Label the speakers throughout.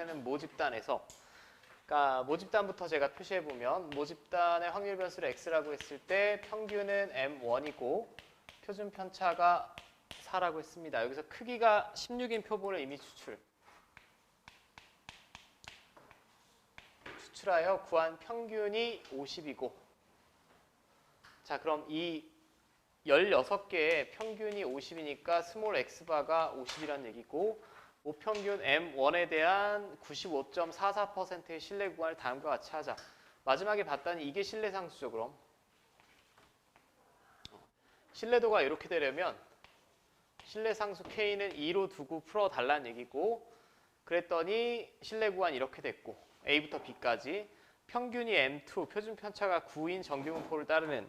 Speaker 1: 따르는 모집단에서 그러니까 모집단부터 제가 표시해 보면 모집단의 확률 변수를 x라고 했을 때 평균은 m1이고 표준 편차가 4라고 했습니다. 여기서 크기가 16인 표본을 이미 추출. 추출하여 구한 평균이 50이고 자 그럼 이 16개의 평균이 50이니까 스몰 x바가 50이라는 얘기고 모평균 M1에 대한 95.44%의 신뢰 구간을 다음과 같이 하자. 마지막에 봤더니 이게 신뢰 상수죠, 그럼. 신뢰도가 이렇게 되려면 신뢰 상수 K는 2로 두고 풀어 달라는 얘기고 그랬더니 신뢰 구간 이렇게 됐고 A부터 B까지 평균이 M2 표준 편차가 9인 정규분포를 따르는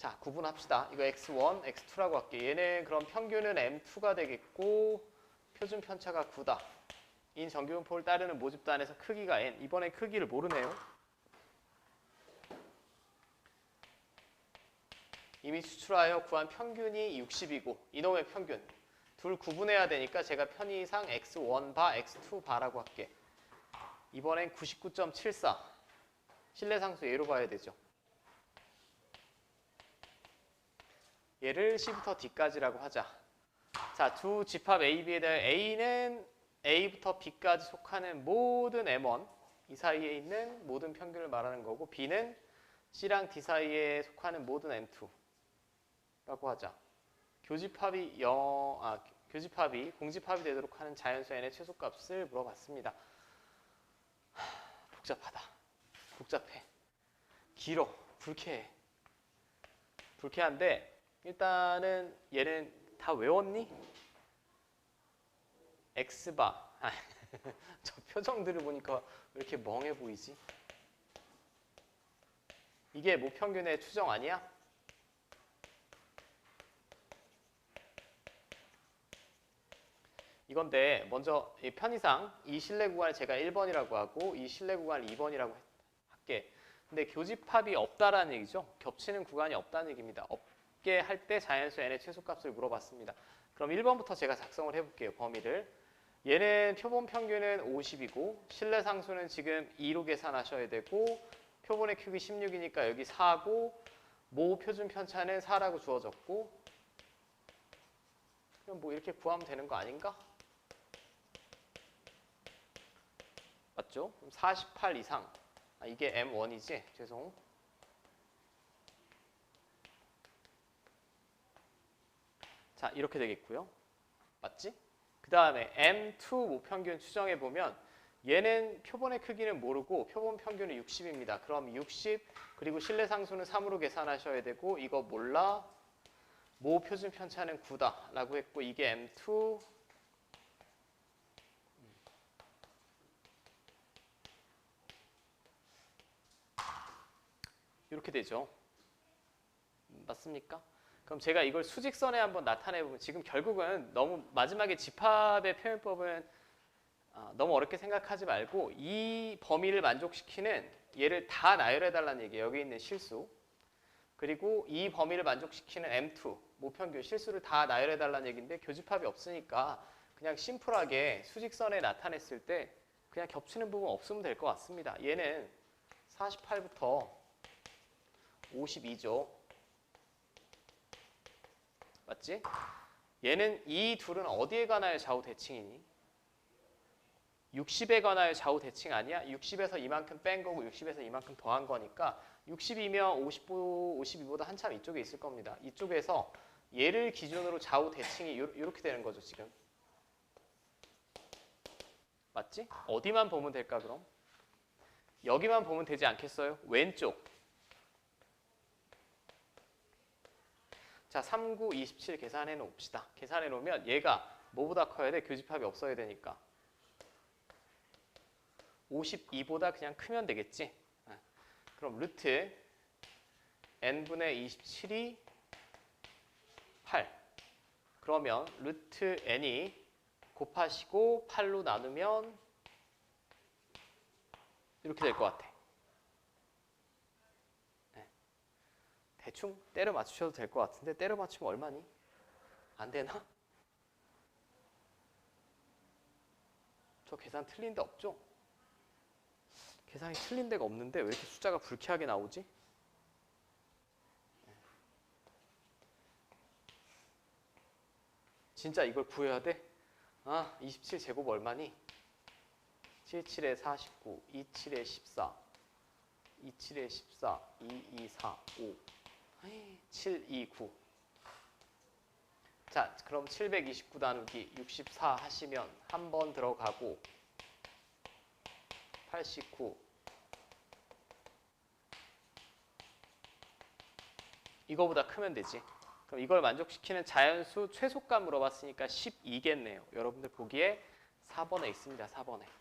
Speaker 1: 자, 구분합시다. 이거 x1, x2라고 할게. 얘는 그럼 평균은 m2가 되겠고 표준 편차가 9다. 인 정규분포를 따르는 모집단에서 크기가 n. 이번에 크기를 모르네요. 이미 추출하여 구한 평균이 60이고 이놈의 평균. 둘 구분해야 되니까 제가 편의상 x1 바, x2 바라고 할게. 이번엔 99.74. 신뢰상수 예로 봐야 되죠. 얘를 C부터 D까지라고 하자. 자, 두 집합 A, B에 대해 A는 A부터 B까지 속하는 모든 M1 이 사이에 있는 모든 평균을 말하는 거고 B는 C랑 D 사이에 속하는 모든 M2라고 하자. 교집합이 영, 아, 교집합이 공집합이 되도록 하는 자연수 n의 최소값을 물어봤습니다. 하, 복잡하다. 복잡해. 길어. 불쾌해. 불쾌한데 일단은 얘는 다 외웠니? x바. 아, 저 표정들을 보니까 왜 이렇게 멍해 보이지? 이게 모평균의 추정 아니야? 이건데 먼저 이 편의상 이 신뢰 구간을 제가 1번이라고 하고 이 신뢰 구간을 2번이라고 할게. 근데 교집합이 없다라는 얘기죠. 겹치는 구간이 없다는 얘기입니다. 없 게 할 때 자연수 n의 최소값을 물어봤습니다. 그럼 1번부터 제가 작성을 해볼게요. 범위를. 얘는 표본 평균은 50이고 신뢰 상수는 지금 2로 계산하셔야 되고 표본의 크기 16이니까 여기 4고 모 표준 편차는 4라고 주어졌고 그럼 뭐 이렇게 구하면 되는 거 아닌가? 맞죠? 그럼 48 이상 아, 이게 M1이지? 죄송 자 이렇게 되겠고요 맞지? 그 다음에 M2 모평균 추정해 보면 얘는 표본의 크기는 모르고 표본 평균은 60입니다. 그럼 60 그리고 신뢰 상수는 3으로 계산하셔야 되고 이거 몰라 모 표준 편차는 9다 라고 했고 이게 M2 이렇게 되죠. 맞습니까? 그럼 제가 이걸 수직선에 한번 나타내 보면 지금 결국은 너무 마지막에 집합의 표현법은 아, 너무 어렵게 생각하지 말고 이 범위를 만족시키는 얘를 다 나열해 달라는 얘기예요. 여기 있는 실수. 그리고 이 범위를 만족시키는 M2 모평균 실수를 다 나열해 달라는 얘기인데 교집합이 없으니까 그냥 심플하게 수직선에 나타냈을 때 그냥 겹치는 부분 없으면 될 것 같습니다. 얘는 48부터 52죠. 맞지? 얘는 이 둘은 어디에 관하여 좌우 대칭이니? 60에 관하여 좌우 대칭 아니야? 60에서 이만큼 뺀 거고 60에서 이만큼 더한 거니까 60이면 50, 52보다 한참 이쪽에 있을 겁니다. 이쪽에서 얘를 기준으로 좌우 대칭이 이렇게 되는 거죠, 지금. 맞지? 어디만 보면 될까, 그럼? 여기만 보면 되지 않겠어요? 왼쪽. 자, 3, 9, 27 계산해 놓읍시다. 계산해 놓으면 얘가 뭐보다 커야 돼? 교집합이 없어야 되니까. 52보다 그냥 크면 되겠지. 그럼 루트 n분의 27이 8. 그러면 루트 n이 곱하시고 8로 나누면 이렇게 될 것 같아. 대충 때려 맞추셔도 될 것 같은데 때려 맞추면 얼마니? 안 되나? 저 계산 틀린 데 없죠? 계산이 틀린 데가 없는데 왜 이렇게 숫자가 불쾌하게 나오지? 진짜 이걸 구해야 돼? 아, 27 제곱 얼마니? 77에 49, 27에 14, 27에 14, 2, 2, 4, 5, 7, 2, 9. 자, 그럼 729 나누기 64 하시면 한 번 들어가고 89 이거보다 크면 되지. 그럼 이걸 만족시키는 자연수 최소값 물어봤으니까 12겠네요. 여러분들 보기에 4번에 있습니다. 4번에.